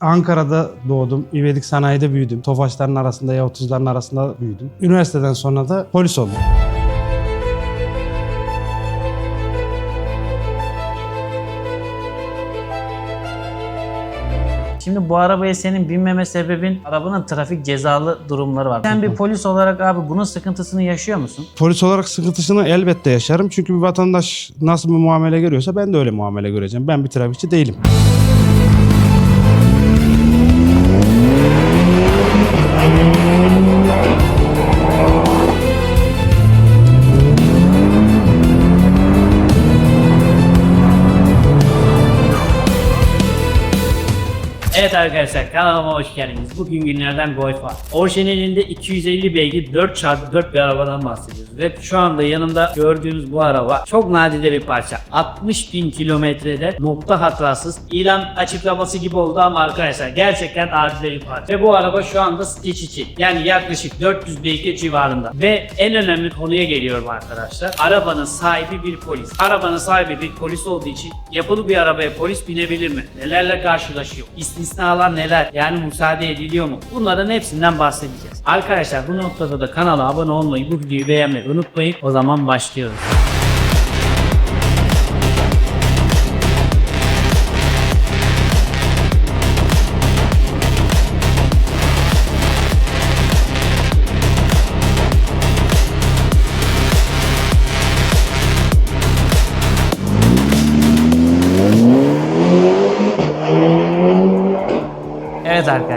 Ankara'da doğdum. İvedik sanayide büyüdüm. Tofaşların arasında ya 30'ların arasında büyüdüm. Üniversiteden sonra da polis oldum. Şimdi bu arabaya senin binmeme sebebin arabanın trafik cezalı durumları var. Sen bir polis olarak abi bunun sıkıntısını yaşıyor musun? Polis olarak sıkıntısını elbette yaşarım. Çünkü bir vatandaş nasıl bir muamele görüyorsa ben de öyle muamele göreceğim. Ben bir trafikçi değilim. Arkadaşlar kanalıma hoş geldiniz. Bugün günlerden Golf var. Orijinal elinde 250 beygir 4x4 bir arabadan bahsediyoruz. Ve şu anda yanımda gördüğünüz bu araba çok nadide bir parça. 60 bin kilometrede nokta hatasız. İlan açıklaması gibi oldu ama arkadaşlar gerçekten adil bir parça. Ve bu araba şu anda stitch için. Yani yaklaşık 400 beygir civarında. Ve en önemli konuya geliyorum arkadaşlar. Arabanın sahibi bir polis. Arabanın sahibi bir polis olduğu için yapılı bir arabaya polis binebilir mi? Nelerle karşılaşıyor? İstisnalar neler? Yani müsaade ediliyor mu? Bunların hepsinden bahsedeceğiz. Arkadaşlar bu noktada da kanala abone olmayı, bu videoyu beğenmeyi unutmayın. O zaman başlıyoruz.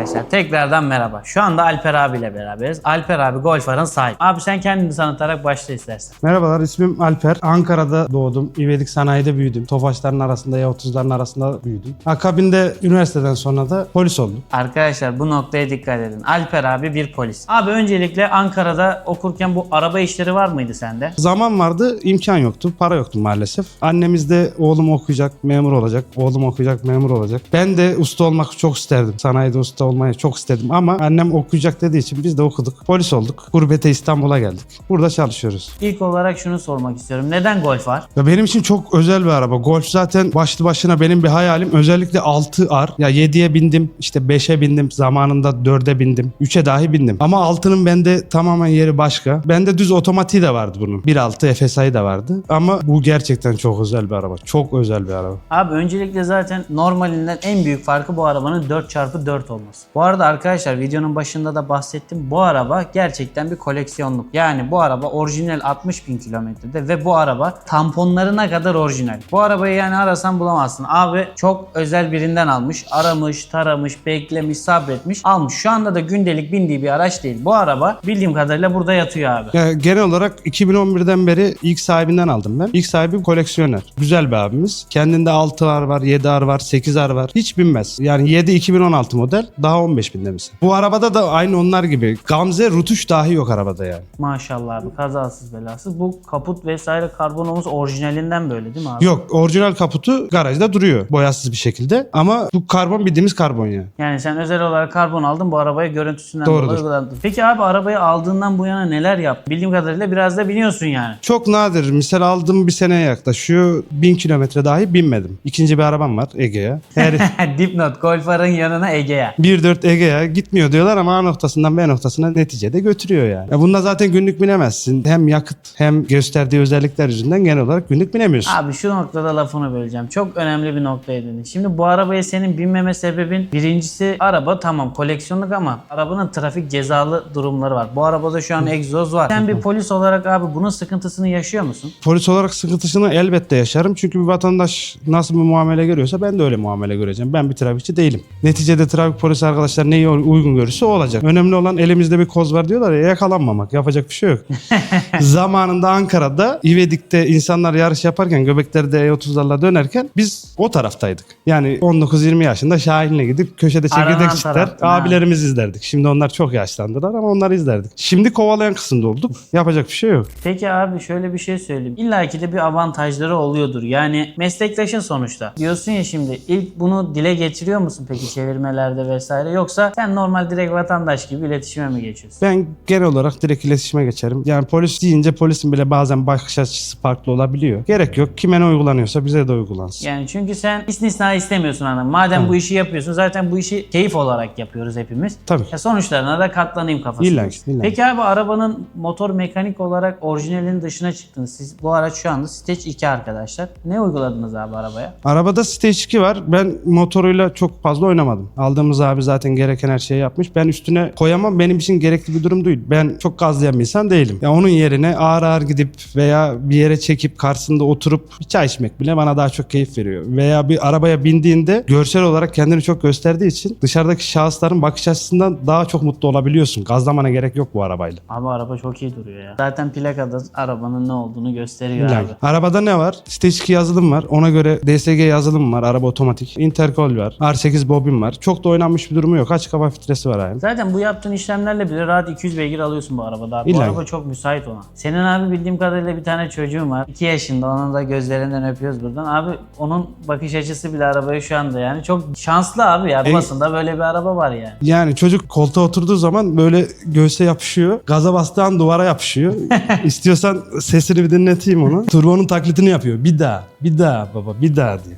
Arkadaşlar tekrardan merhaba. Şu anda Alper abiyle beraberiz. Alper abi Golfar'ın sahibi. Abi sen kendini tanıtarak başla istersen. Merhabalar ismim Alper. Ankara'da doğdum. İvedik sanayide büyüdüm. Tofaşların arasında ya 30'ların arasında büyüdüm. Akabinde üniversiteden sonra da polis oldum. Arkadaşlar bu noktaya dikkat edin. Alper abi bir polis. Abi öncelikle Ankara'da okurken bu araba işleri var mıydı sende? Zaman vardı, imkan yoktu, para yoktu maalesef. Annemiz de oğlum okuyacak, memur olacak, oğlum okuyacak, memur olacak. Ben de usta olmak çok isterdim. Sanayide usta olmayı çok istedim ama annem okuyacak dediği için biz de okuduk. Polis olduk. Gurbete İstanbul'a geldik. Burada çalışıyoruz. İlk olarak şunu sormak istiyorum. Neden Golf var? Ya benim için çok özel bir araba. Golf zaten başlı başına benim bir hayalim. Özellikle 6R. Ya 7'ye bindim, işte 5'e bindim, zamanında 4'e bindim, 3'e dahi bindim. Ama 6'nın bende tamamen yeri başka. Bende düz otomatiği de vardı bunun. 1.6 FSI de vardı. Ama bu gerçekten çok özel bir araba. Çok özel bir araba. Abi öncelikle zaten normalinden en büyük farkı bu arabanın 4x4 olması. Bu arada arkadaşlar videonun başında da bahsettim. Bu araba gerçekten bir koleksiyonluk. Yani bu araba orijinal 60 bin kilometrede ve bu araba tamponlarına kadar orijinal. Bu arabayı yani arasan bulamazsın. Abi çok özel birinden almış. Aramış, taramış, beklemiş, sabretmiş. Almış. Şu anda da gündelik bindiği bir araç değil. Bu araba bildiğim kadarıyla burada yatıyor abi. Ya genel olarak 2011'den beri ilk sahibinden aldım ben. İlk sahibi koleksiyoner. Güzel bir abimiz. Kendinde 6R var, 7R var, 8R var. Hiç binmez. Yani 7 2016 model. Daha 15 binde misin? Bu arabada da aynı onlar gibi. Gamze rutuş dahi yok arabada yani. Maşallah abi kazasız belasız. Bu kaput vesaire karbon olması orijinalinden böyle değil mi abi? Yok orijinal kaputu garajda duruyor. Boyasız bir şekilde. Ama bu karbon bildiğimiz karbon yani. Yani sen özel olarak karbon aldın bu arabaya görüntüsünden Doğrudur. dolayı uyguladın. Peki abi arabayı aldığından bu yana neler yaptın? Bildiğim kadarıyla biraz da biniyorsun yani. Çok nadir. Misal aldım bir seneye yaklaşıyor. 1000 kilometre dahi binmedim. İkinci bir arabam var Ege'ye. Her Dipnot Golfar'ın yanına Ege'ye. 1.4 Ege'ye gitmiyor diyorlar ama A noktasından B noktasına neticede götürüyor yani. Ya bunda zaten günlük binemezsin. Hem yakıt hem gösterdiği özellikler yüzünden genel olarak günlük binemiyorsun. Abi şu noktada lafını böleceğim. Çok önemli bir noktaya değindin. Şimdi bu arabaya senin binmeme sebebin birincisi araba tamam koleksiyonluk ama arabanın trafik cezalı durumları var. Bu arabada şu an egzoz var. Sen bir polis olarak abi bunun sıkıntısını yaşıyor musun? Polis olarak sıkıntısını elbette yaşarım. Çünkü bir vatandaş nasıl bir muamele görüyorsa ben de öyle muamele göreceğim. Ben bir trafikçi değilim. Neticede trafik polisi arkadaşlar neyi uygun görürse o olacak. Önemli olan elimizde bir koz var diyorlar ya yakalanmamak. Yapacak bir şey yok. Zamanında Ankara'da İvedik'te insanlar yarış yaparken Göbekler'de E30'larla dönerken biz o taraftaydık. Yani 19-20 yaşında Şahin'le gidip köşede çekirdek çitler abilerimiz izlerdik. Şimdi onlar çok yaşlandılar ama onları izlerdik. Şimdi kovalayan kısımda olduk. Yapacak bir şey yok. Peki abi şöyle bir şey söyleyeyim. İlla ki de bir avantajları oluyordur. Yani meslektaşın sonuçta. Diyorsun ya şimdi ilk bunu dile getiriyor musun peki çevirmelerde yerlerde vesaire yoksa sen normal direkt vatandaş gibi iletişime mi geçiyorsun? Ben genel olarak direkt iletişime geçerim. Yani polis deyince polisin bile bazen bakış açısı farklı olabiliyor. Gerek yok. Kime ne uygulanıyorsa bize de uygulansın. Yani çünkü sen istisna istemiyorsun hanım. Madem bu işi yapıyorsun zaten bu işi keyif olarak yapıyoruz hepimiz. Tabii. Ya sonuçlarına da katlanayım kafasındasın. İlla illa ki. Peki abi arabanın motor mekanik olarak orijinalinin dışına çıktınız. Siz bu araç şu anda Stage 2 arkadaşlar. Ne uyguladınız abi arabaya? Arabada Stage 2 var. Ben motoruyla çok fazla oynamadım. Aldığımız abi zaten gereken her şeyi yapmış. Ben üstüne koyamam. Benim için gerekli bir durum değil. Ben çok gazlayan bir insan değilim. Ya onun yerine ağır ağır gidip veya bir yere çekip karşısında oturup bir çay içmek bile bana daha çok keyif veriyor. Veya bir arabaya bindiğinde görsel olarak kendini çok gösterdiği için dışarıdaki şahısların bakış açısından daha çok mutlu olabiliyorsun. Gazlamana gerek yok bu arabayla. Abi araba çok iyi duruyor ya. Zaten plakada arabanın ne olduğunu gösteriyor İlla abi. Arabada ne var? Stage 2 yazılım var. Ona göre DSG yazılım var. Araba otomatik. Intercol var. R8 bobin var. Çok da oynanmış bir durumu yok. Açık hava filtresi var abi. Zaten bu yaptığın işlemlerle bile rahat 200 beygir alıyorsun bu arabada abi. Bu İlla ki. araba çok müsait ona. Senin abi bildiğim kadarıyla bir tane çocuğun var. 2 yaşında onun da gözlerinden öpüyoruz buradan. Abi onun bakış açısı bile arabaya şu anda yani. Çok şanslı abi ya. E- Basında böyle bir araba var yani. Yani çocuk koltuğa oturduğu zaman böyle göğse yapışıyor. Gaza bastığı duvara yapışıyor. İstiyorsan sesini bir dinleteyim onu. Turbonun taklitini yapıyor. Bir daha, bir daha baba, bir daha diye.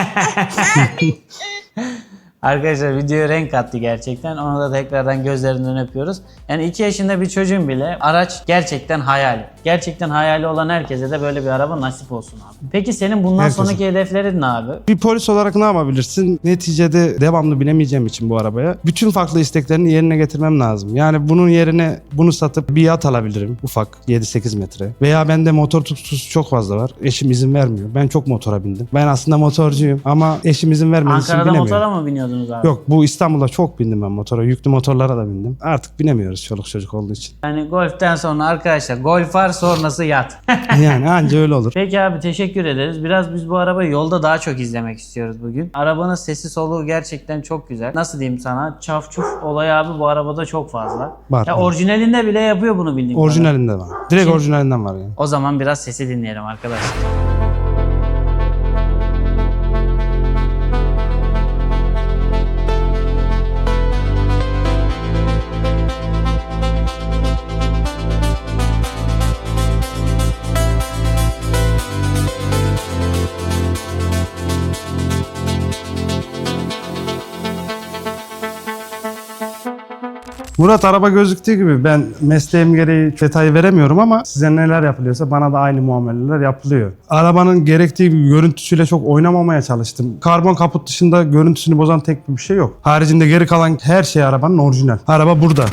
Arkadaşlar videoya renk kattı gerçekten. Onu da tekrardan gözlerinden öpüyoruz. Yani 2 yaşında bir çocuğun bile araç gerçekten hayali. Gerçekten hayali olan herkese de böyle bir araba nasip olsun abi. Peki senin bundan Herkese. sonraki hedeflerin ne abi? Bir polis olarak ne yapabilirsin? Neticede devamlı binemeyeceğim için bu arabaya. Bütün farklı isteklerini yerine getirmem lazım. Yani bunun yerine bunu satıp bir yat alabilirim. Ufak 7-8 metre. Veya bende motor tutkusu çok fazla var. Eşim izin vermiyor. Ben çok motora bindim. Ben aslında motorcuyum ama eşim izin vermediği için Ankara'da binemiyorum. motora mı biniyordunuz abi? Yok bu İstanbul'da çok bindim ben motora. Yüklü motorlara da bindim. Artık binemiyoruz çoluk çocuk olduğu için. Yani golften sonra arkadaşlar golf var sonrası yat. Yani anca öyle olur. Peki abi teşekkür ederiz. Biraz biz bu arabayı yolda daha çok izlemek istiyoruz bugün. Arabanın sesi soluğu gerçekten çok güzel. Nasıl diyeyim sana? Çaf çuf olayı abi bu arabada çok fazla. Var. Ya orijinalinde bile yapıyor bunu bildiğim. Orijinalinde var. Direkt Şimdi- orijinalinden var yani. O zaman biraz sesi dinleyelim arkadaşlar. Murat araba gözüktüğü gibi ben mesleğim gereği detay veremiyorum ama size neler yapılıyorsa bana da aynı muameleler yapılıyor. Arabanın gerektiği gibi görüntüsüyle çok oynamamaya çalıştım. Karbon kaput dışında görüntüsünü bozan tek bir şey yok. Haricinde geri kalan her şey arabanın orijinal. Araba burada.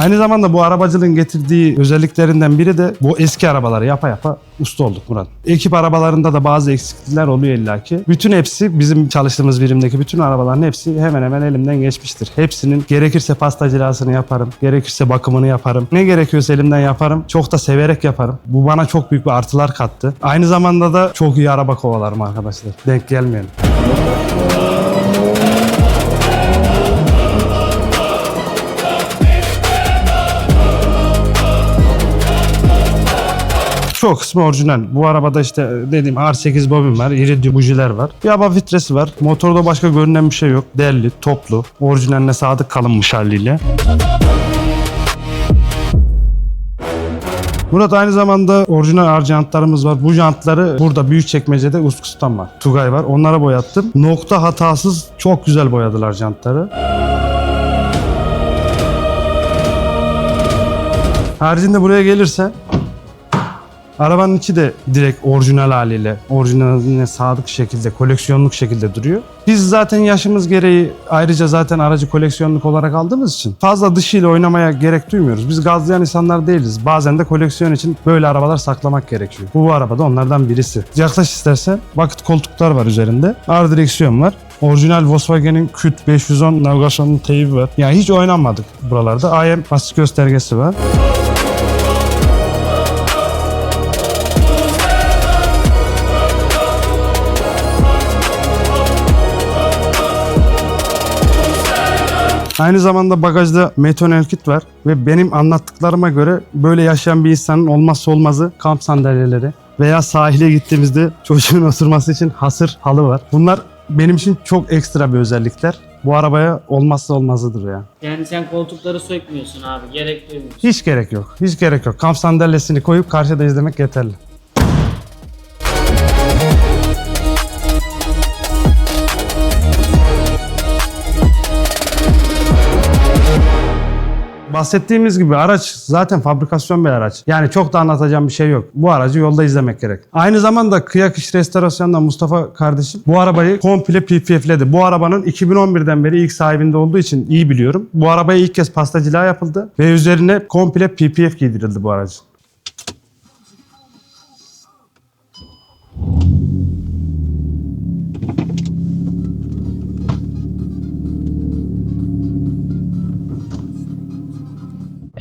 Aynı zamanda bu arabacılığın getirdiği özelliklerinden biri de bu eski arabaları yapa yapa usta olduk Murat. Ekip arabalarında da bazı eksiklikler oluyor illaki. Bütün hepsi bizim çalıştığımız birimdeki bütün arabaların hepsi hemen hemen elimden geçmiştir. Hepsinin gerekirse pasta cilasını yaparım, gerekirse bakımını yaparım. Ne gerekiyorsa elimden yaparım. Çok da severek yaparım. Bu bana çok büyük bir artılar kattı. Aynı zamanda da çok iyi araba kovalarım arkadaşlar. Denk gelmeyelim. Çok kısmı orijinal. Bu arabada işte dediğim R8 bobin var, iridium bujiler var. Bir hava filtresi var. Motorda başka görünen bir şey yok. Derli, toplu, orijinaline sadık kalınmış haliyle. Murat aynı zamanda orijinal ar jantlarımız var. Bu jantları burada büyük çekmecede Uskus'tan var. Tugay var. Onlara boyattım. Nokta hatasız çok güzel boyadılar jantları. Haricinde buraya gelirse Arabanın içi de direkt orijinal haliyle, orijinaline sadık şekilde, koleksiyonluk şekilde duruyor. Biz zaten yaşımız gereği ayrıca zaten aracı koleksiyonluk olarak aldığımız için fazla dışıyla oynamaya gerek duymuyoruz. Biz gazlayan insanlar değiliz. Bazen de koleksiyon için böyle arabalar saklamak gerekiyor. Bu, bu araba da onlardan birisi. Yaklaş istersen vakit koltuklar var üzerinde. Ağır direksiyon var. Orijinal Volkswagen'in Qt 510 navigasyonlu teybi var. Yani hiç oynanmadık buralarda. AM basış göstergesi var. Aynı zamanda bagajda metonel kit var ve benim anlattıklarıma göre böyle yaşayan bir insanın olmazsa olmazı kamp sandalyeleri veya sahile gittiğimizde çocuğun oturması için hasır halı var. Bunlar benim için çok ekstra bir özellikler. Bu arabaya olmazsa olmazıdır ya. Yani sen koltukları sökmüyorsun abi. Gerek duymuyorsun. Hiç gerek yok. Hiç gerek yok. Kamp sandalyesini koyup karşıda izlemek yeterli. Bahsettiğimiz gibi araç zaten fabrikasyon bir araç. Yani çok da anlatacağım bir şey yok. Bu aracı yolda izlemek gerek. Aynı zamanda Kıyak İş Restorasyon'da Mustafa kardeşim bu arabayı komple PPF'ledi. Bu arabanın 2011'den beri ilk sahibinde olduğu için iyi biliyorum. Bu arabaya ilk kez pastacılığa yapıldı ve üzerine komple PPF giydirildi bu aracın.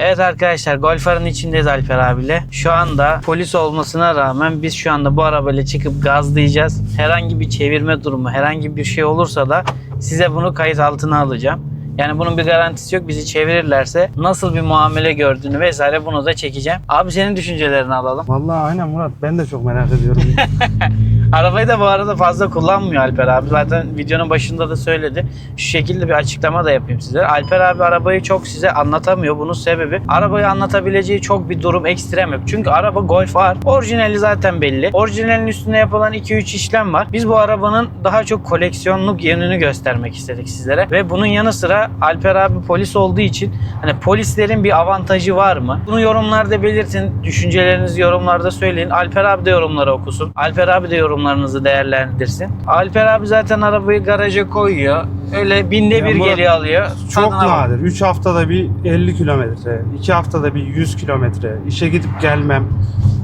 Evet arkadaşlar Golfar'ın içindeyiz Alper abiyle. Şu anda polis olmasına rağmen biz şu anda bu arabayla çıkıp gazlayacağız. Herhangi bir çevirme durumu, herhangi bir şey olursa da size bunu kayıt altına alacağım. Yani bunun bir garantisi yok. Bizi çevirirlerse nasıl bir muamele gördüğünü vesaire bunu da çekeceğim. Abi senin düşüncelerini alalım. Vallahi aynen Murat ben de çok merak ediyorum. Arabayı da bu arada fazla kullanmıyor Alper abi. Zaten videonun başında da söyledi. Şu şekilde bir açıklama da yapayım size. Alper abi arabayı çok size anlatamıyor. Bunun sebebi arabayı anlatabileceği çok bir durum ekstrem yok. Çünkü araba Golf R. Orijinali zaten belli. Orijinalin üstüne yapılan 2-3 işlem var. Biz bu arabanın daha çok koleksiyonluk yönünü göstermek istedik sizlere. Ve bunun yanı sıra Alper abi polis olduğu için hani polislerin bir avantajı var mı? Bunu yorumlarda belirtin. Düşüncelerinizi yorumlarda söyleyin. Alper abi de yorumları okusun. Alper abi de yorumlarınızı değerlendirsin. Alper abi zaten arabayı garaja koyuyor. Öyle binde bir Murat, geliyor alıyor. çok Tadına bak. nadir. 3 haftada bir 50 kilometre, 2 haftada bir 100 kilometre. İşe gidip gelmem.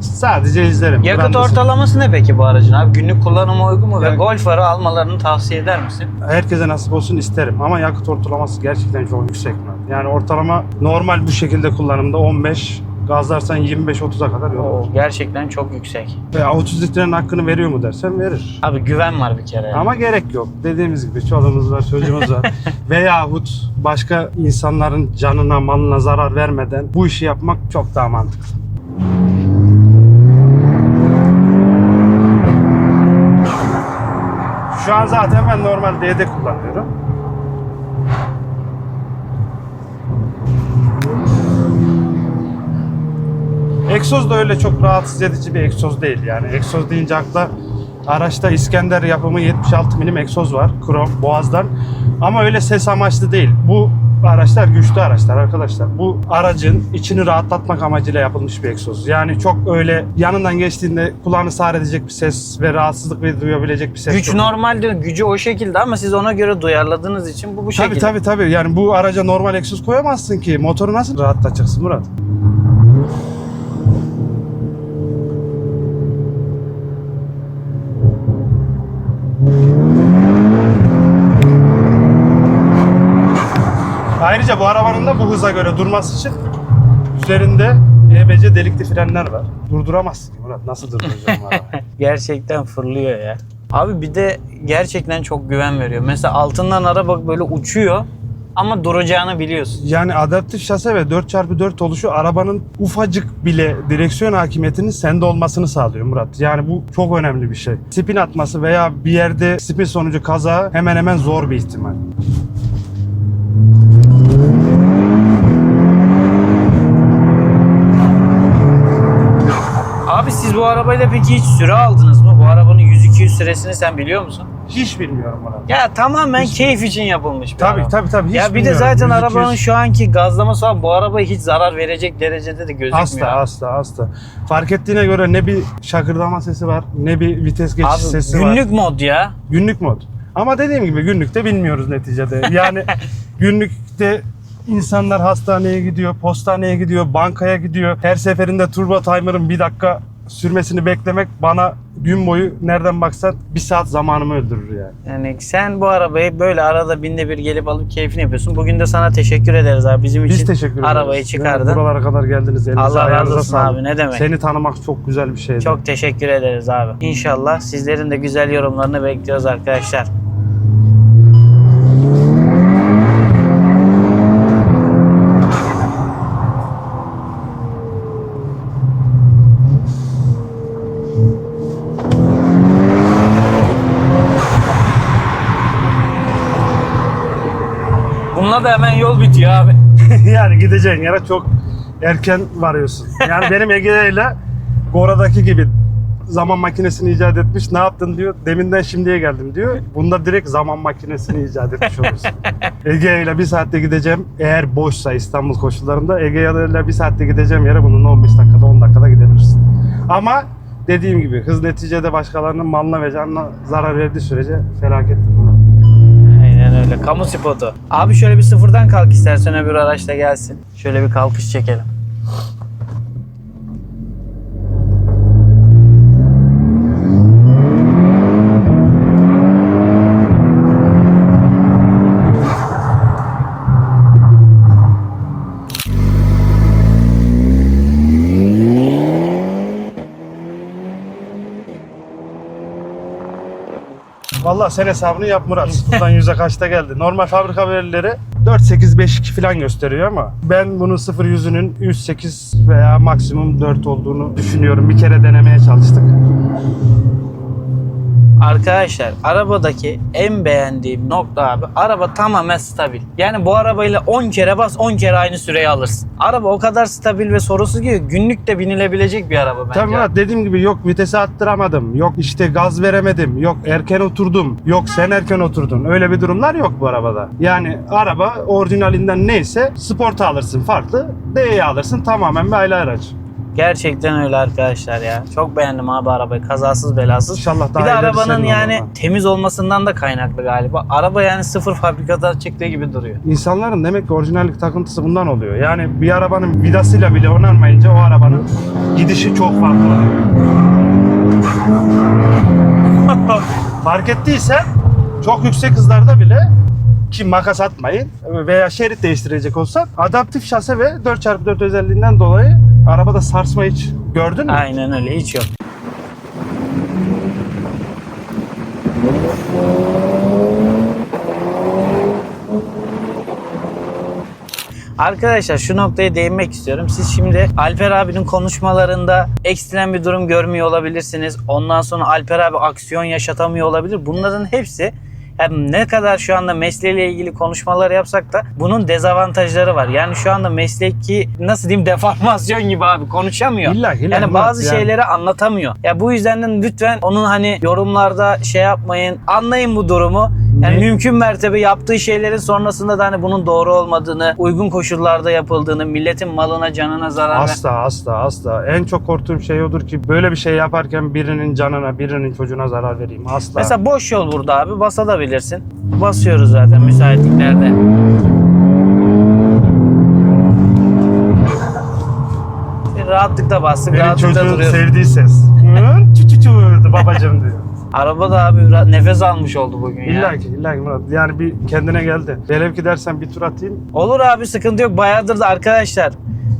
Sadece izlerim. Yakıt Brandası- ortalaması ne peki bu aracın abi? Günlük kullanıma uygun mu? Ve Ya- Golf R'ı almalarını tavsiye eder misin? Herkese nasip olsun isterim ama yakıt ortalaması gerçekten çok yüksek. Yani ortalama normal bu şekilde kullanımda 15, gazlarsan 25-30'a kadar yol var. Gerçekten çok yüksek. Veya 30 litrenin hakkını veriyor mu dersen verir. Abi güven var bir kere. Ama gerek yok. Dediğimiz gibi çoluğumuz var, çocuğumuz var. Veyahut başka insanların canına, malına zarar vermeden bu işi yapmak çok daha mantıklı. Şu an zaten ben normal D'de kullanıyorum. Egzoz da öyle çok rahatsız edici bir egzoz değil yani. Egzoz deyince akla araçta İskender yapımı 76 milim egzoz var. Krom, boğazdan. Ama öyle ses amaçlı değil. Bu araçlar güçlü araçlar arkadaşlar. Bu aracın içini rahatlatmak amacıyla yapılmış bir egzoz. Yani çok öyle yanından geçtiğinde kulağını sağır edecek bir ses ve rahatsızlık ve duyabilecek bir ses Güç yok. normal diyor. Gücü o şekilde ama siz ona göre duyarladığınız için bu bu Tabii şekilde. tabii tabii. Yani bu araca normal egzoz koyamazsın ki. Motoru nasıl rahatlatacaksın Murat? Ayrıca bu arabanın da bu hıza göre durması için üzerinde EBC delikli frenler var. Durduramazsın Murat. Nasıl durduracağım arabayı? Gerçekten fırlıyor ya. Abi bir de gerçekten çok güven veriyor. Mesela altından araba böyle uçuyor ama duracağını biliyorsun. Yani adaptif şase ve 4x4 oluşu arabanın ufacık bile direksiyon hakimiyetinin sende olmasını sağlıyor Murat. Yani bu çok önemli bir şey. Spin atması veya bir yerde spin sonucu kaza hemen hemen zor bir ihtimal. Abi siz bu arabayla peki hiç süre aldınız mı? Bu arabanın 100-200 süresini sen biliyor musun? Hiç bilmiyorum Murat. Ya tamamen keyif için yapılmış bir Tabii araba. tabii tabii. Hiç ya bir de bilmiyorum. zaten 100, arabanın 200. şu anki gazlaması falan bu arabaya hiç zarar verecek derecede de gözükmüyor. Asla asla asla. Fark ettiğine göre ne bir şakırdama sesi var ne bir vites geçiş Abi sesi var. günlük mod ya. Günlük mod. Ama dediğim gibi günlükte bilmiyoruz neticede. Yani günlükte insanlar hastaneye gidiyor, postaneye gidiyor, bankaya gidiyor. Her seferinde turbo timer'ın bir dakika sürmesini beklemek bana gün boyu nereden baksan bir saat zamanımı öldürür yani. Yani sen bu arabayı böyle arada binde bir gelip alıp keyfini yapıyorsun. Bugün de sana teşekkür ederiz abi. Bizim Biz için teşekkür ederiz. arabayı Yani çıkardın. buralara kadar geldiniz. Elinize, Allah razı olsun sağlık. abi, ne demek. Seni tanımak çok güzel bir şeydi. Çok teşekkür ederiz abi. İnşallah sizlerin de güzel yorumlarını bekliyoruz arkadaşlar. Yol bitiyor abi. yani gideceğin yere çok erken varıyorsun. Yani benim Ege ile Gora'daki gibi zaman makinesini icat etmiş. Ne yaptın diyor. Deminden şimdiye geldim diyor. Bunda direkt zaman makinesini icat etmiş olursun. Ege ile bir saatte gideceğim. Eğer boşsa İstanbul koşullarında Ege ile bir saatte gideceğim yere bununla 15 dakikada 10 dakikada gidebilirsin. Ama dediğim gibi hız neticede başkalarının malına ve canına zarar verdiği sürece felakettir. Kamu spotu. Abi şöyle bir sıfırdan kalk istersen öbür araçla gelsin. Şöyle bir kalkış çekelim. Vallahi sen hesabını yap Murat. Buradan yüze kaçta geldi? Normal fabrika verileri 4.8-5.2 falan gösteriyor ama ben bunun 0 yüzünün 108 veya maksimum 4 olduğunu düşünüyorum. Bir kere denemeye çalıştık. Arkadaşlar arabadaki en beğendiğim nokta abi araba tamamen stabil. Yani bu arabayla 10 kere bas 10 kere aynı süreyi alırsın. Araba o kadar stabil ve sorunsuz ki günlük de binilebilecek bir araba bence. Tabii Murat dediğim gibi yok vitesi attıramadım. Yok işte gaz veremedim. Yok erken oturdum. Yok sen erken oturdun. Öyle bir durumlar yok bu arabada. Yani araba orijinalinden neyse sporta alırsın farklı. D'yi alırsın tamamen bir aile aracı. Gerçekten öyle arkadaşlar ya. Çok beğendim abi arabayı. Kazasız belasız. İnşallah daha bir de arabanın yani olur. temiz olmasından da kaynaklı galiba. Araba yani sıfır fabrikadan çıktığı gibi duruyor. İnsanların demek ki orijinallik takıntısı bundan oluyor. Yani bir arabanın vidasıyla bile onarmayınca o arabanın gidişi çok farklı oluyor. Fark ettiysen çok yüksek hızlarda bile ki makas atmayın veya şerit değiştirecek olsan adaptif şase ve 4x4 özelliğinden dolayı arabada sarsma hiç gördün mü? Aynen öyle hiç yok. Arkadaşlar şu noktaya değinmek istiyorum. Siz şimdi Alper abinin konuşmalarında ekstrem bir durum görmüyor olabilirsiniz. Ondan sonra Alper abi aksiyon yaşatamıyor olabilir. Bunların hepsi yani ne kadar şu anda mesleğiyle ilgili konuşmalar yapsak da bunun dezavantajları var. Yani şu anda mesleki nasıl diyeyim deformasyon gibi abi konuşamıyor. İlla illa yani bazı yani. şeyleri anlatamıyor. Ya bu yüzden de lütfen onun hani yorumlarda şey yapmayın. Anlayın bu durumu. Yani mümkün mertebe yaptığı şeylerin sonrasında da hani bunun doğru olmadığını, uygun koşullarda yapıldığını, milletin malına, canına zarar Asla asla asla. En çok korktuğum şey odur ki böyle bir şey yaparken birinin canına, birinin çocuğuna zarar vereyim. Asla. Mesela boş yol burada abi basabilirsin. Basıyoruz zaten müsaitliklerde. Bir Rahatlıkla bastık, Benim rahatlıkla çocuğun duruyoruz. sevdiği ses. Çü çü çü babacım diyor. Araba da abi biraz nefes almış oldu bugün ya. İlla ki, illa ki Murat. Yani bir kendine geldi. Velev ki dersen bir tur atayım. Olur abi sıkıntı yok. Bayağıdır da arkadaşlar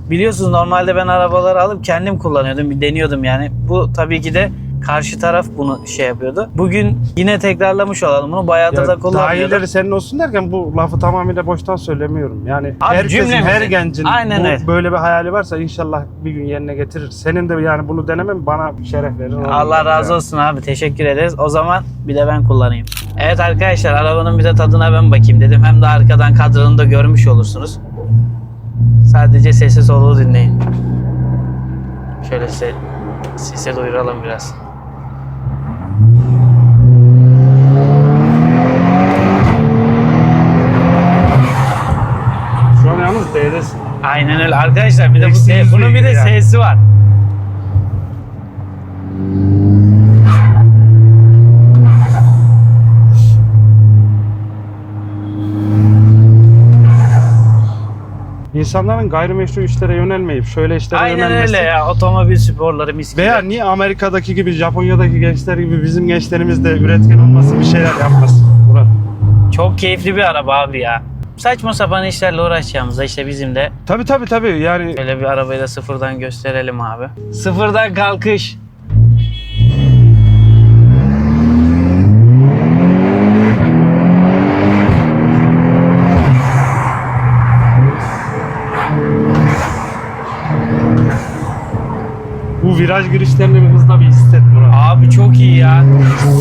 biliyorsunuz normalde ben arabaları alıp kendim kullanıyordum. Bir deniyordum yani. Bu tabii ki de karşı taraf bunu şey yapıyordu. Bugün yine tekrarlamış olalım bunu. Bayağıdır Ya da daha kullanmıyordum. iyileri senin olsun derken bu lafı tamamıyla boştan söylemiyorum. Yani Abi herkesin, cümlemizin. her gencin Aynen bu, öyle. böyle bir hayali varsa inşallah bir gün yerine getirir. Senin de yani bunu denemem bana şeref verir. Allah razı olsun abi. Teşekkür ederiz. O zaman bir de ben kullanayım. Evet arkadaşlar arabanın bir de tadına ben bakayım dedim. Hem de arkadan kadranı da görmüş olursunuz. Sadece sesi soluğu dinleyin. Şöyle size sese duyuralım biraz. Şu an yalnız D'desin. Aynen öyle arkadaşlar. Bir de bu yüz bunun bir de yani. sesi var. İnsanların gayrimeşru işlere yönelmeyip şöyle işlere Aynen yönelmesi. öyle ya. Otomobil sporları mis gibi. Veya niye Amerika'daki gibi, Japonya'daki gençler gibi bizim gençlerimiz de üretken olması, bir şeyler yapmasın? Murat. Çok keyifli bir araba abi ya. Saçma sapan işlerle uğraşacağımızda işte bizim de Tabii tabii tabii yani Şöyle bir arabayı da sıfırdan gösterelim abi. Sıfırdan kalkış. bu viraj girişlerini bir hızla bir hisset Murat. Abi çok iyi ya.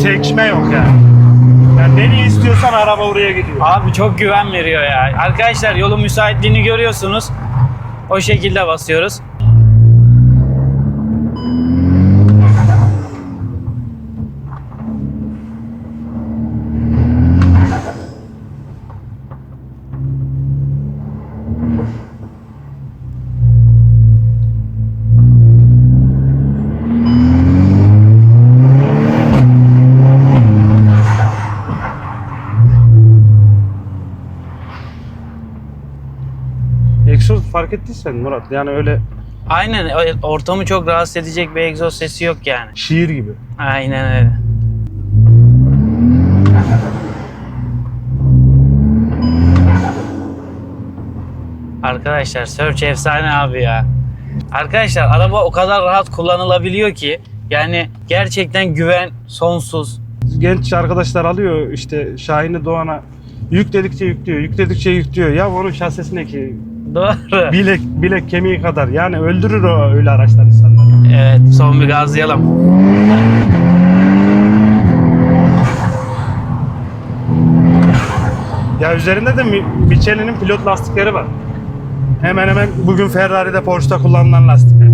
Sekme yok yani. Yani beni istiyorsan araba oraya gidiyor. Abi çok güven veriyor ya. Arkadaşlar yolun müsaitliğini görüyorsunuz. O şekilde basıyoruz. Fark ettiysen Murat yani öyle Aynen ortamı çok rahatsız edecek bir egzoz sesi yok yani. şiir gibi. Aynen öyle. Arkadaşlar Search efsane abi ya. Arkadaşlar araba o kadar rahat kullanılabiliyor ki yani gerçekten güven sonsuz. Genç arkadaşlar alıyor işte Şahin'i Doğan'a yükledikçe yüklüyor, yükledikçe yüklüyor. Ya onun şasisine ki Doğru. bilek bilek kemiği kadar yani öldürür o öyle araçlar insanları. Evet son bir gazlayalım. Ya üzerinde de Mi- Michelin'in pilot lastikleri var. Hemen hemen bugün Ferrari'de Porsche'da kullanılan lastikler.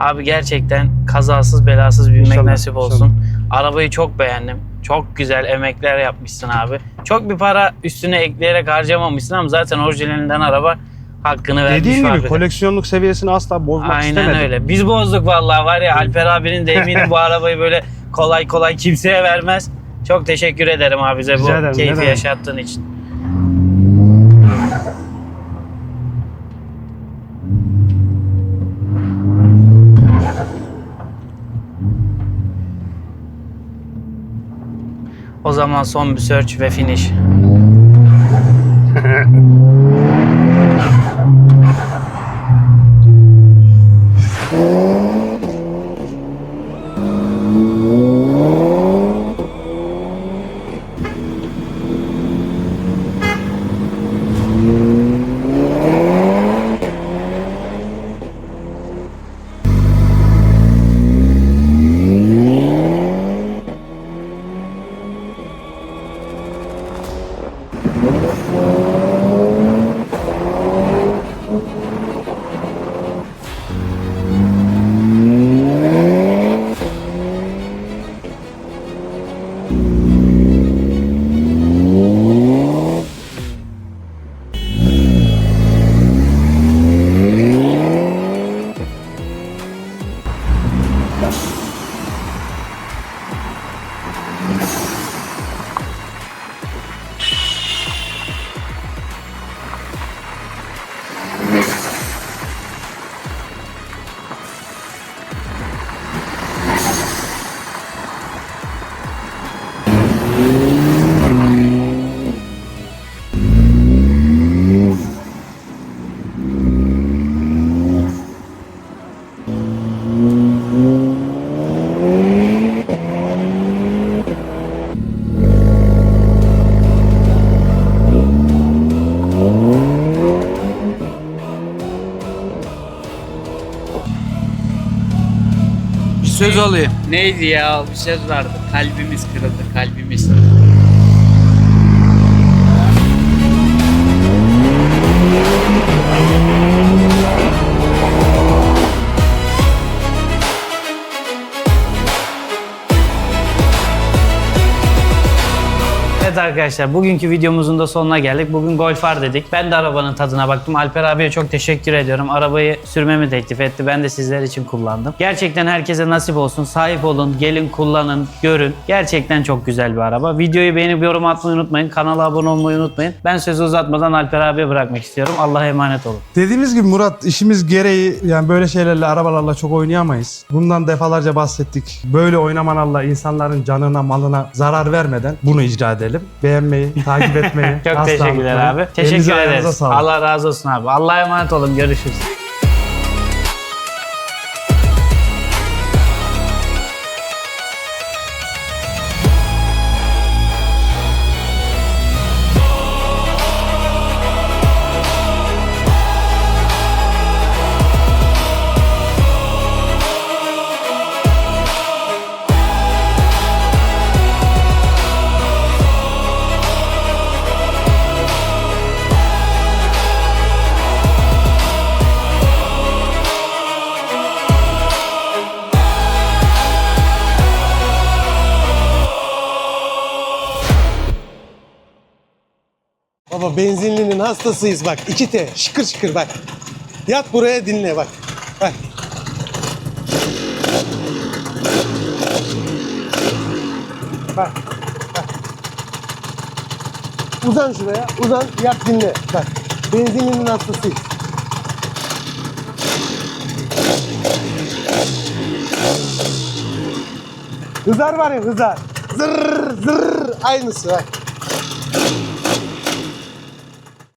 Abi gerçekten kazasız belasız İnşallah, nasip olsun. Arabayı çok beğendim. Çok güzel emekler yapmışsın abi. Çok bir para üstüne ekleyerek harcamamışsın ama zaten orijinalinden araba hakkını vermiş Dediğim gibi fabrika. koleksiyonluk seviyesini asla bozmak Aynen istemedim. öyle. Biz bozduk vallahi var ya Alper abinin de eminim bu arabayı böyle kolay kolay kimseye vermez. Çok teşekkür ederim abi bize bu Rica ederim, ne keyfi yaşattığın için. Zaman son bir search ve finish. Neydi ya? Bir söz vardı. Kalbimiz kırıldı, kalbimiz. Arkadaşlar bugünkü videomuzun da sonuna geldik. Bugün Golf R dedik. Ben de arabanın tadına baktım. Alper abiye çok teşekkür ediyorum. Arabayı sürmemi teklif etti. Ben de sizler için kullandım. Gerçekten herkese nasip olsun. Sahip olun, gelin kullanın, görün. Gerçekten çok güzel bir araba. Videoyu beğenip yorum atmayı unutmayın. Kanala abone olmayı unutmayın. Ben sözü uzatmadan Alper abiye bırakmak istiyorum. Allah'a emanet olun. Dediğimiz gibi Murat işimiz gereği yani böyle şeylerle arabalarla çok oynayamayız. Bundan defalarca bahsettik. Böyle oynamalarla insanların canına malına zarar vermeden bunu icra edelim. Beğenmeyi, takip etmeyi. Çok asla teşekkürler unutmayın. abi. Teşekkür Elinize ayağınıza ederiz. sağlık. Allah razı olsun abi. Allah'a emanet olun. Görüşürüz. Benzinlinin hastasıyız bak. 2T şıkır şıkır bak. Yat buraya dinle bak. Bak. Bak. bak. Uzan şuraya. Uzan yat dinle. Bak. Benzinlinin hastasıyız. Hızar var ya hızar. Zırr zırr aynısı bak.